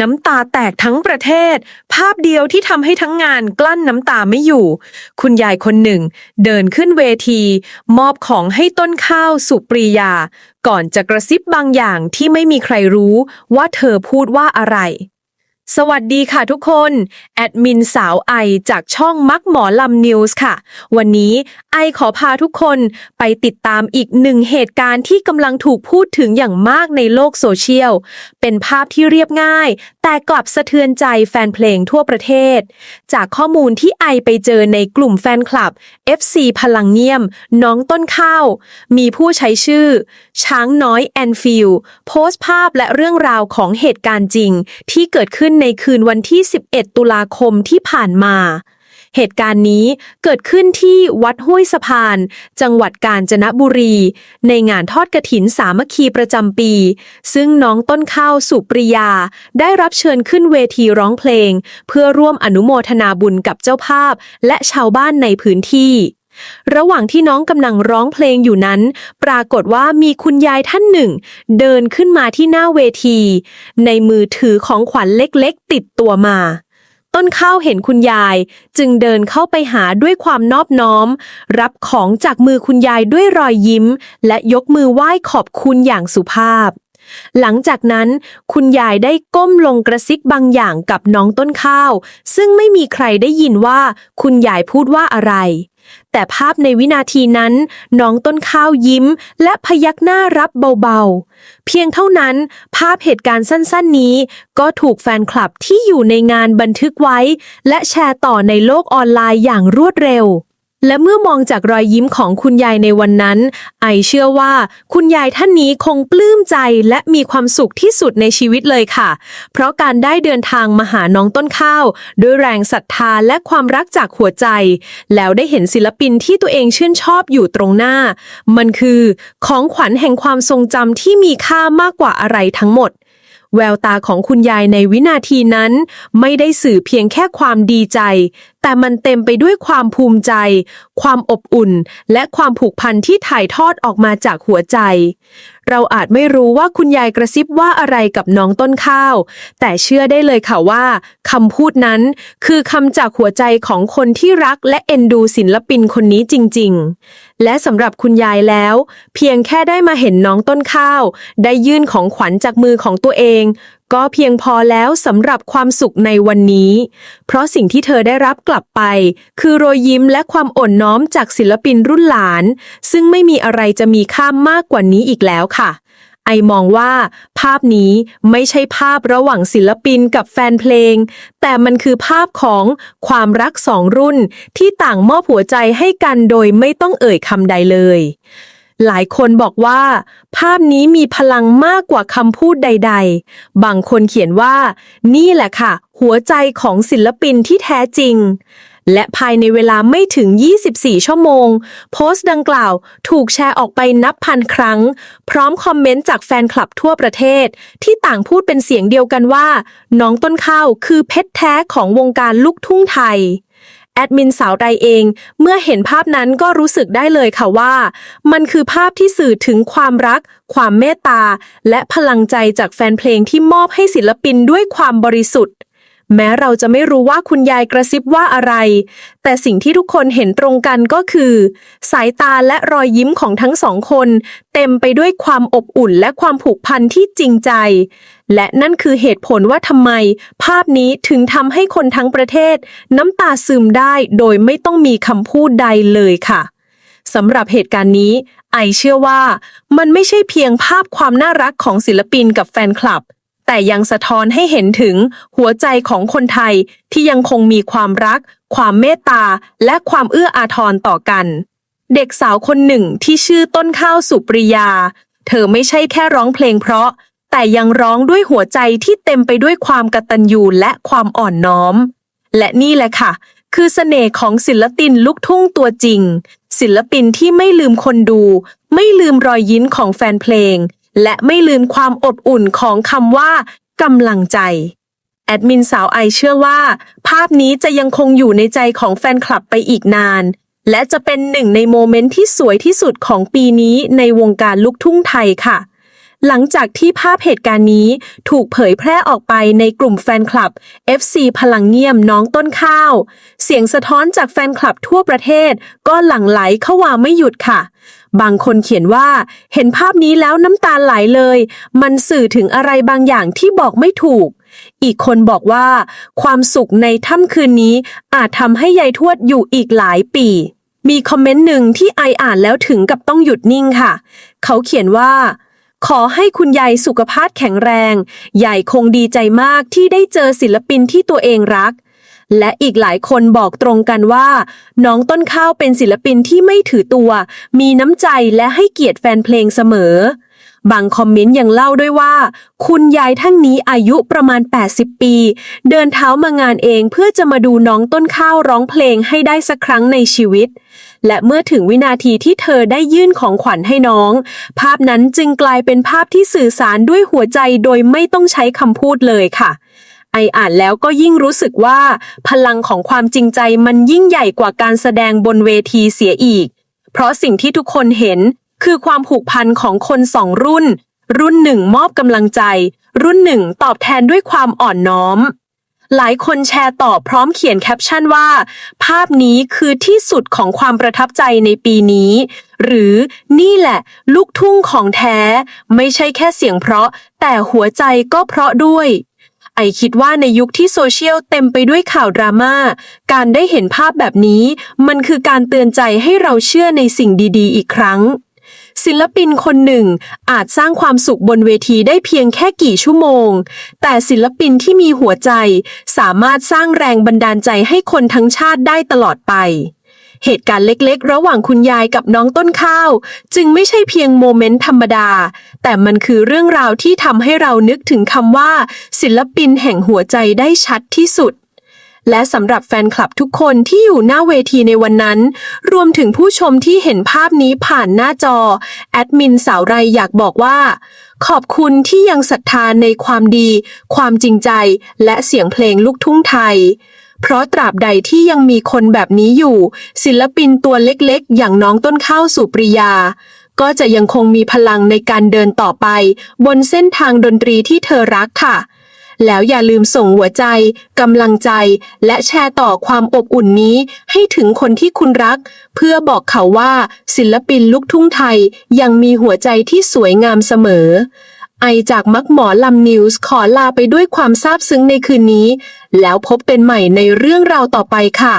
น้ำตาแตกทั้งประเทศ ภาพเดียวที่ทำให้ทั้งงานกลั้นน้ำตาไม่อยู่ คุณยายคนหนึ่ง เดินขึ้นเวที มอบของให้ต้นข้าวสุปรียา ก่อนจะกระซิบบางอย่างที่ไม่มีใครรู้ว่าเธอพูดว่าอะไร สวัสดีค่ะทุกคน แอดมินสาวไอจากช่องมักหมอลำนิวส์ค่ะ วันนี้ไอขอพาทุกคนไปติดตามอีกหนึ่งเหตุการณ์ที่กำลังถูกพูดถึงอย่างมากในโลกโซเชียล เป็นภาพที่เรียบง่ายแต่กลับสะเทือนใจแฟนเพลงทั่วประเทศ จากข้อมูลที่ไอไปเจอในกลุ่มแฟนคลับ FC พลังเงียม น้องต้นข้าว มีผู้ใช้ชื่อ ช้างน้อยแอนฟิลโพสต์ภาพและเรื่องราวของเหตุการณ์จริง ที่เกิดขึ้นในคืนวันที่ 11 ตุลาคมที่ผ่านมา เหตุการณ์นี้เกิดขึ้นที่วัดห้วยสะพาน จังหวัดกาญจนบุรี ในงานทอดกระถินสามัคคีประจำปี ซึ่งน้องต้นข้าวสุปริยา ได้รับเชิญขึ้นเวทีร้องเพลง เพื่อร่วมอนุโมทนาบุญกับเจ้าภาพ และชาวบ้านในพื้นที่ระหว่างที่น้องกำลังร้องเพลงอยู่นั้น ปรากฏว่ามีคุณยายท่านหนึ่ง เดินขึ้นมาที่หน้าเวที ในมือถือของขวัญเล็กๆ ติดตัวมา ต้นข้าวเห็นคุณยาย จึงเดินเข้าไปหาด้วยความนอบน้อม รับของจากมือคุณยายด้วยรอยยิ้ม และยกมือไหว้ขอบคุณอย่างสุภาพ หลังจากนั้น คุณยายได้ก้มลงกระซิบบางอย่างกับน้องต้นข้าว ซึ่งไม่มีใครได้ยินว่าคุณยายพูดว่าอะไร แต่ภาพในวินาทีนั้น น้องต้นข้าวยิ้ม และพยักหน้ารับเบาๆ เพียงเท่านั้น ภาพเหตุการณ์สั้นๆ นี้ ก็ถูกแฟนคลับที่อยู่ในงานบันทึกไว้ และแชร์ต่อในโลกออนไลน์อย่างรวดเร็ว และเมื่อมองจากรอยยิ้มของคุณยายในวันนั้น ไอเชื่อว่า คุณยายท่านนี้คงปลื้มใจและมีความสุขที่สุดในชีวิตเลยค่ะ เพราะการได้เดินทางมาหาน้องต้นข้าว ด้วยแรงศรัทธาและความรักจากหัวใจ แล้วได้เห็นศิลปินที่ตัวเองชื่นชอบอยู่ตรงหน้า มันคือ ของขวัญแห่งความทรงจำที่มีค่ามากกว่าอะไรทั้งหมดแววตาของคุณยายในวินาทีนั้น ไม่ได้สื่อเพียงแค่ความดีใจ แต่มันเต็มไปด้วยความภูมิใจ ความอบอุ่น และความผูกพันที่ถ่ายทอดออกมาจากหัวใจ เราอาจไม่รู้ว่าคุณยายกระซิบว่าอะไรกับน้องต้นข้าว แต่เชื่อได้เลยค่ะว่าคำพูดนั้น คือคำจากหัวใจของคนที่รักและเอ็นดูศิลปินคนนี้จริง ๆ และสำหรับคุณยายแล้ว เพียงแค่ได้มาเห็นน้องต้นข้าว ได้ยื่นของขวัญจากมือของตัวเอง ก็เพียงพอแล้วสำหรับความสุขในวันนี้ เพราะสิ่งที่เธอได้รับกลับไป คือรอยยิ้มและความอ่อนน้อมจากศิลปินรุ่นหลาน ซึ่งไม่มีอะไรจะมีค่ามากกว่านี้อีกแล้วค่ะ ไอมองว่า ภาพนี้ไม่ใช่ภาพระหว่างศิลปินกับแฟนเพลง แต่มันคือภาพของความรักสองรุ่นที่ต่างมอบหัวใจให้กันโดยไม่ต้องเอ่ยคำใดเลย หลายคนบอกว่า ภาพนี้มีพลังมากกว่าคำพูดใด ๆ บางคนเขียนว่า นี่แหละค่ะ หัวใจของศิลปินที่แท้จริง และภายในเวลาไม่ถึง 24 ชั่วโมง โพสต์ดังกล่าวถูกแชร์ออกไปนับพันครั้ง พร้อมคอมเมนต์จากแฟนคลับทั่วประเทศ ที่ต่างพูดเป็นเสียงเดียวกันว่า น้องต้นข้าวคือเพชรแท้ของวงการลูกทุ่งไทย แอดมินสาวใดเอง เมื่อเห็นภาพนั้นก็รู้สึกได้เลยค่ะว่า มันคือภาพที่สื่อถึงความรัก ความเมตตา และพลังใจจากแฟนเพลงที่มอบให้ศิลปินด้วยความบริสุทธิ์ แม้เราจะไม่รู้ว่าคุณยายกระซิบว่าอะไร แต่สิ่งที่ทุกคนเห็นตรงกันก็คือ สายตาและรอยยิ้มของทั้งสองคน เต็มไปด้วยความอบอุ่นและความผูกพันที่จริงใจ และนั่นคือเหตุผลว่าทำไม ภาพนี้ถึงทำให้คนทั้งประเทศ น้ำตาซึมได้โดยไม่ต้องมีคำพูดใดเลยค่ะสำหรับเหตุการณ์นี้ ไอเชื่อว่า มันไม่ใช่เพียงภาพความน่ารักของศิลปินกับแฟนคลับ แต่ยังสะท้อนให้เห็นถึงหัวใจของคนไทยที่ยังคงมีความรัก ความเมตตา และความเอื้ออาทรต่อกัน เด็กสาวคนหนึ่งที่ชื่อต้นข้าวสุปริยา เธอไม่ใช่แค่ร้องเพลงเพราะ แต่ยังร้องด้วยหัวใจที่เต็มไปด้วยความกตัญญูและความอ่อนน้อม และนี่แหละค่ะ คือเสน่ห์ของศิลปินลูกทุ่งตัวจริง ศิลปินที่ไม่ลืมคนดู ไม่ลืมรอยยิ้มของแฟนเพลง และไม่ลืมความอบอุ่นของคำว่ากำลังใจ แอดมินสาวไอเชื่อว่า ภาพนี้จะยังคงอยู่ในใจของแฟนคลับไปอีกนาน และจะเป็นหนึ่งในโมเมนต์ที่สวยที่สุดของปีนี้ในวงการลูกทุ่งไทยค่ะ หลังจากที่ภาพเหตุการณ์นี้ถูกเผยแพร่ออกไปในกลุ่มแฟนคลับ FC พลังเงียมน้องต้นข้าว เสียงสะท้อนจากแฟนคลับทั่วประเทศ ก็หลั่งไหลเข้ามาไม่หยุดค่ะ บางคนเขียนว่า เห็นภาพนี้แล้วน้ำตาไหลเลย มันสื่อถึงอะไรบางอย่างที่บอกไม่ถูก อีกคนบอกว่า ความสุขในค่ำคืนนี้ อาจทำให้ยายทวดอยู่อีกหลายปีมีคอมเมนต์หนึ่งที่ไออ่านแล้วถึงกับต้องหยุดนิ่งค่ะ เขาเขียนว่า ขอให้คุณยายสุขภาพแข็งแรงยายคงดีใจมากที่ได้เจอศิลปินที่ตัวเองรัก และอีกหลายคนบอกตรงกันว่า น้องต้นข้าวเป็นศิลปินที่ไม่ถือตัว มีน้ำใจและให้เกียรติแฟนเพลงเสมอ บางคอมเมนต์ยังเล่าด้วยว่า คุณยายท่านนี้อายุประมาณ 80 ปี เดินเท้ามางานเองเพื่อจะมาดูน้องต้นข้าวร้องเพลงให้ได้สักครั้งในชีวิต และเมื่อถึงวินาทีที่เธอได้ยื่นของขวัญให้น้อง ภาพนั้นจึงกลายเป็นภาพที่สื่อสารด้วยหัวใจโดยไม่ต้องใช้คำพูดเลยค่ะ ไออ่านแล้วก็ยิ่งรู้สึกว่า พลังของความจริงใจมันยิ่งใหญ่กว่าการแสดงบนเวทีเสียอีก เพราะสิ่งที่ทุกคนเห็นคือความผูกพันของคนสองรุ่น รุ่นหนึ่งมอบกำลังใจ รุ่นหนึ่งตอบแทนด้วยความอ่อนน้อม หลายคนแชร์ต่อพร้อมเขียนแคปชั่นว่า ภาพนี้คือที่สุดของความประทับใจในปีนี้ หรือนี่แหละ ลูกทุ่งของแท้ ไม่ใช่แค่เสียงเพราะ แต่หัวใจก็เพราะด้วยไอคิดว่าในยุคที่โซเชียลเต็มไปด้วยข่าวดราม่า การได้เห็นภาพแบบนี้ มันคือการเตือนใจให้เราเชื่อในสิ่งดี ๆ อีกครั้ง ศิลปินคนหนึ่งอาจสร้างความสุขบนเวทีได้เพียงแค่กี่ชั่วโมง แต่ศิลปินที่มีหัวใจ สามารถสร้างแรงบันดาลใจให้คนทั้งชาติได้ตลอดไปเหตุการณ์เล็กๆ ระหว่างคุณยายกับน้องต้นข้าว จึงไม่ใช่เพียงโมเมนต์ธรรมดา แต่มันคือเรื่องราวที่ทำให้เรานึกถึงคำว่า ศิลปินแห่งหัวใจได้ชัดที่สุด และสำหรับแฟนคลับทุกคนที่อยู่หน้าเวทีในวันนั้น รวมถึงผู้ชมที่เห็นภาพนี้ผ่านหน้าจอ แอดมินสาวไรอยากบอกว่า ขอบคุณที่ยังศรัทธาในความดี ความจริงใจ และเสียงเพลงลูกทุ่งไทย เพราะตราบใดที่ยังมีคนแบบนี้อยู่ ศิลปินตัวเล็กๆ อย่างน้องต้นข้าวสุปริยาก็จะยังคงมีพลังในการเดินต่อไป บนเส้นทางดนตรีที่เธอรักค่ะ แล้วอย่าลืมส่งหัวใจกำลังใจ และแชร์ต่อความอบอุ่นนี้ให้ถึงคนที่คุณรัก เพื่อบอกเขาว่าศิลปินลูกทุ่งไทยยังมีหัวใจที่สวยงามเสมอ ไอจากมักหมอลำนิวส์ขอลาไปด้วยความซาบซึ้งในคืนนี้ แล้วพบเป็นใหม่ในเรื่องราวต่อไปค่ะ